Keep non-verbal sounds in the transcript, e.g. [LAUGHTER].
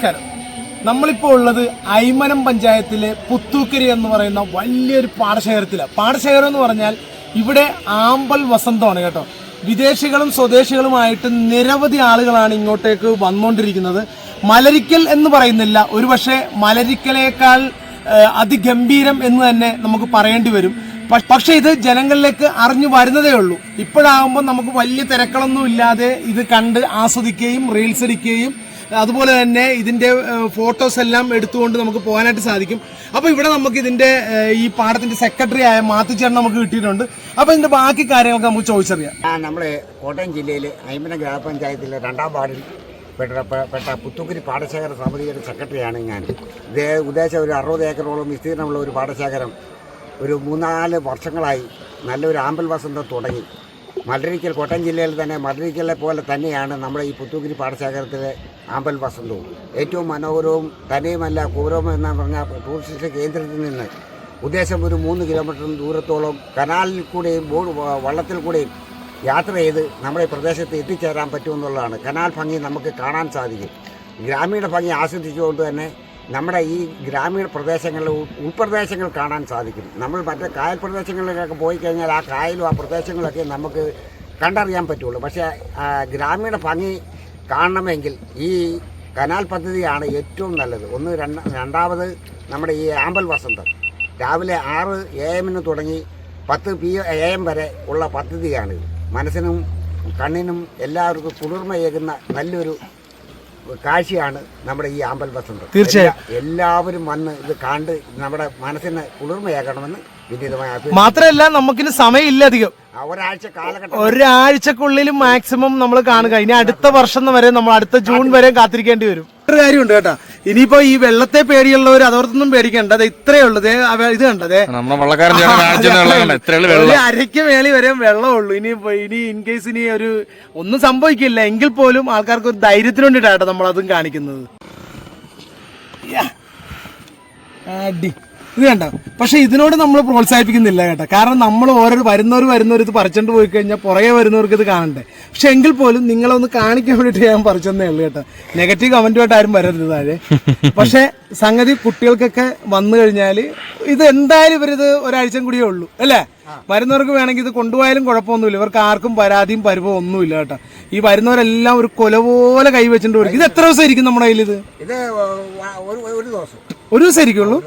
നമസ്കാരം. നമ്മളിപ്പോൾ ഉള്ളത് ഐമനം പഞ്ചായത്തിലെ പുത്തൂക്കരി എന്ന് പറയുന്ന വലിയൊരു പാടശേഖരത്തിലാണ് പാടശേഖരം എന്ന് പറഞ്ഞാൽ ഇവിടെ ആമ്പൽ വസന്തമാണ് കേട്ടോ. വിദേശികളും സ്വദേശികളുമായിട്ട് നിരവധി ആളുകളാണ് ഇങ്ങോട്ടേക്ക് വന്നുകൊണ്ടിരിക്കുന്നത്. മലരിക്കൽ എന്ന് പറയുന്നില്ല. ഒരുപക്ഷെ മലരിക്കലേക്കാൾ അതിഗംഭീരം എന്ന് തന്നെ നമുക്ക് പറയേണ്ടി വരും. പക്ഷെ ഇത് ജനങ്ങളിലേക്ക് അറിഞ്ഞു വരുന്നതേ ഉള്ളൂ. ഇപ്പോഴാകുമ്പോൾ നമുക്ക് വലിയ തിരക്കളൊന്നും ഇല്ലാതെ ഇത് കണ്ട് ആസ്വദിക്കുകയും റീൽസ് എടുക്കുകയും അതുപോലെ തന്നെ ഇതിന്റെ ഫോട്ടോസ് എല്ലാം എടുത്തുകൊണ്ട് നമുക്ക് പോകാനായിട്ട് സാധിക്കും. അപ്പോൾ ഇവിടെ നമുക്ക് ഇതിന്റെ ഈ പാടത്തിന്റെ സെക്രട്ടറി ആയ മാത്തുച്ചേട്ടൻ നമുക്ക് കിട്ടിയിട്ടുണ്ട്. അപ്പോൾ ഇതിന്റെ ബാക്കി കാര്യങ്ങളൊക്കെ നമുക്ക് ചോദിച്ചറിയാം. നമ്മൾ കോട്ടയം ജില്ലയിൽ അയ്മന ഗ്രാമപഞ്ചായത്തിലെ രണ്ടാം വാർഡിൽ പെട്ട പെട്ട പുത്തുക്കുരി പാടശേഖര സമിതിയുടെ സെക്രട്ടറിയാണ് ഞാൻ. ഇത് ഉദ്ദേശം ഒരു അറുപത് ഏക്കറോളം വിസ്തീർണമുള്ള ഒരു പാടശേഖരം ഒരു മൂന്നാൽ വർഷങ്ങളായി നല്ലൊരു ആമ്പൽ വസന്തം തുടങ്ങി. മലരിക്കൽ കോട്ടയം ജില്ലയിൽ തന്നെ മലരിക്കലെ പോലെ തന്നെയാണ് നമ്മുടെ ഈ പുത്തൂക്കിരി പാടശേഖരത്തിലെ ആമ്പൽ വസന്തവും. ഏറ്റവും മനോഹരവും തന്നെയുമല്ല കൂരവും എന്ന് പറഞ്ഞ ടൂറിസ്റ്റ് കേന്ദ്രത്തിൽ നിന്ന് ഉദ്ദേശം ഒരു മൂന്ന് കിലോമീറ്റർ ദൂരത്തോളം കനാലിൽ കൂടെയും ബോർഡ് വള്ളത്തിൽ കൂടെയും യാത്ര ചെയ്ത് നമ്മുടെ പ്രദേശത്ത് എത്തിച്ചേരാൻ പറ്റുമെന്നുള്ളതാണ്. കനാൽ ഭംഗി നമുക്ക് കാണാൻ സാധിക്കും. ഗ്രാമീണ ഭംഗി ആസ്വദിച്ചുകൊണ്ട് തന്നെ നമ്മുടെ ഈ ഗ്രാമീണ പ്രദേശങ്ങളിൽ ഉൾ- ഉൾപ്രദേശങ്ങൾ കാണാൻ സാധിക്കും നമ്മൾ മറ്റേ കായൽ പ്രദേശങ്ങളിലൊക്കെ പോയി കഴിഞ്ഞാൽ ആ കായലും ആ പ്രദേശങ്ങളൊക്കെ നമുക്ക് കണ്ടറിയാൻ പറ്റുള്ളൂ. പക്ഷേ ഗ്രാമീണ ഭംഗി കാണണമെങ്കിൽ ഈ കനാൽ പദ്ധതിയാണ് ഏറ്റവും നല്ലത്. ഒന്ന് രണ്ട് രണ്ടാമത് നമ്മുടെ ഈ ആമ്പൽ വസന്തം. രാവിലെ ആറ് എ എമ്മിന് തുടങ്ങി പത്ത് പി എ എം വരെ ഉള്ള പദ്ധതിയാണിത്. മനസ്സിനും കണ്ണിനും എല്ലാവർക്കും കുളിർമയേകുന്ന നല്ലൊരു കാഴ്ചയാണ് നമ്മുടെ ഈ ആമ്പൽ വസന്തം തീർച്ചയായും. എല്ലാവരും വന്ന് ഇത് കണ്ട് നമ്മുടെ മനസ്സിന് കുളിർമയാകണമെന്ന് അഭ്യർത്ഥിക്കുന്നു. മാത്രമല്ല നമുക്കിന് സമയമില്ല അധികം. ഒരാഴ്ചക്കുള്ളിൽ മാക്സിമം നമ്മൾ കാണുക. ഇനി അടുത്ത വർഷം വരെ നമ്മൾ അടുത്ത ജൂൺ വരെ കാത്തിരിക്കേണ്ടി വരും. ഒരു കാര്യമുണ്ട് കേട്ടോ. ഇനിയിപ്പോ ഈ വെള്ളത്തെ പേടിയുള്ളവർ അതോർത്തൊന്നും പേടിക്കണ്ട. ദേ ഇത്രയേ ഉള്ളൂ. ദേ അവ- ഇത് കണ്ടതേ ഒരു അരയ്ക്ക് മേളി വരെ വെള്ളമുള്ളൂ ഇനി ഇപ്പൊ ഇനി ഇൻ കേസ് ഇനി ഒരു ഒന്നും സംഭവിക്കില്ല. എങ്കിൽ പോലും ആൾക്കാർക്ക് ഒരു ധൈര്യത്തിന് വേണ്ടിയിട്ടാട്ടോ നമ്മൾ അതും കാണിക്കുന്നത്. യാ. അടി. ഇത് കണ്ടോ? പക്ഷെ ഇതിനോട് നമ്മൾ പ്രോത്സാഹിപ്പിക്കുന്നില്ല കേട്ടോ. കാരണം നമ്മൾ ഓരോ വരുന്നവർ വരുന്നവർ ഇത് പറിച്ചോണ്ട് പോയി കഴിഞ്ഞാൽ പുറകെ വരുന്നവർക്ക് ഇത് കാണണ്ടേ. പക്ഷെ എങ്കിൽ പോലും നിങ്ങളൊന്ന് കാണിക്കാൻ വേണ്ടിയിട്ട് ഞാൻ പറിച്ചെന്നേ ഉള്ളൂ കേട്ടോ. നെഗറ്റീവ് കമന്റുമായിട്ട് ആരും വരരുത് താഴെ [LAUGHS] പക്ഷെ സംഗതി കുട്ടികൾക്കൊക്കെ വന്നു കഴിഞ്ഞാൽ ഇത് എന്തായാലും ഇവരിത് ഒരാഴ്ചയും കൂടിയേ ഉള്ളൂ അല്ലേ? വരുന്നവർക്ക് വേണമെങ്കിൽ ഇത് കൊണ്ടുപോയാലും കുഴപ്പമൊന്നുമില്ല. ഇവർക്ക് ആർക്കും പരാതിയും പരിഭവം ഒന്നുമില്ല കേട്ടോ. ഈ വരുന്നവരെല്ലാം ഒരു കൊല പോലെ കൈവച്ചിട്ട് കൊടുക്കും ഇത് എത്ര ദിവസം ഇരിക്കും നമ്മുടെ കയ്യിൽ ഇത് ഒരു ദിവസം. ഒരു ദിവസം ഇരിക്കുള്ളൂ?